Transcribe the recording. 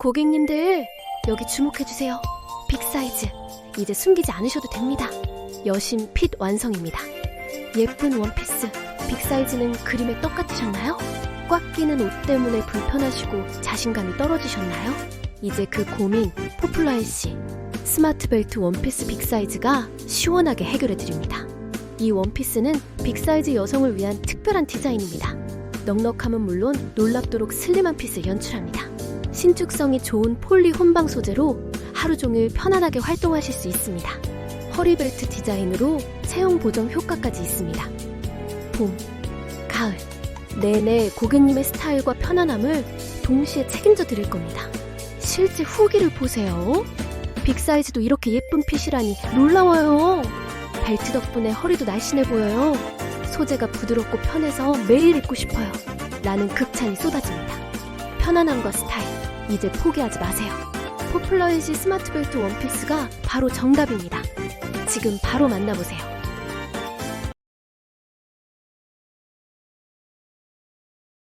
고객님들, 여기 주목해주세요. 빅 사이즈. 이제 숨기지 않으셔도 됩니다. 여신 핏 완성입니다. 예쁜 원피스. 빅 사이즈는 그림에 떡 같으셨나요? 꽉 끼는 옷 때문에 불편하시고 자신감이 떨어지셨나요? 이제 그 고민 포플라인 씨. 스마트 벨트 원피스 빅 사이즈가 시원하게 해결해 드립니다. 이 원피스는 빅 사이즈 여성을 위한 특별한 디자인입니다. 넉넉함은 물론 놀랍도록 슬림한 핏을 연출합니다. 신축성이 좋은 폴리 혼방 소재로 하루 종일 편안하게 활동하실 수 있습니다. 허리벨트 디자인으로 체형 보정 효과까지 있습니다. 봄, 가을, 내내 고객님의 스타일과 편안함을 동시에 책임져 드릴 겁니다. 실제 후기를 보세요. 빅 사이즈도 이렇게 예쁜 핏이라니 놀라워요. 벨트 덕분에 허리도 날씬해 보여요. 소재가 부드럽고 편해서 매일 입고 싶어요. 라는 극찬이 쏟아집니다. 편안함과 스타일, 이제 포기하지 마세요. 포플러이지 스마트 벨트 원피스가 바로 정답입니다. 지금 바로 만나보세요.